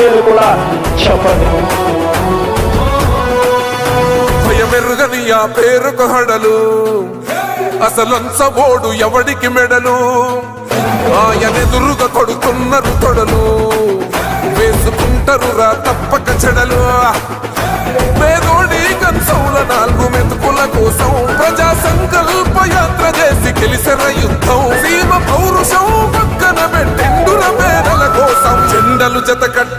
జరుగుతా కూడా చెప్పండి. భయమెరుగని ఆ పేరుకు హడలు. అసలంచబోడు ఎవడికి మెడలు? ఆయనెదురుగా కొడుతున్నారు తొడలు. వేసుకుంటారు రా తప్పక చెడలు.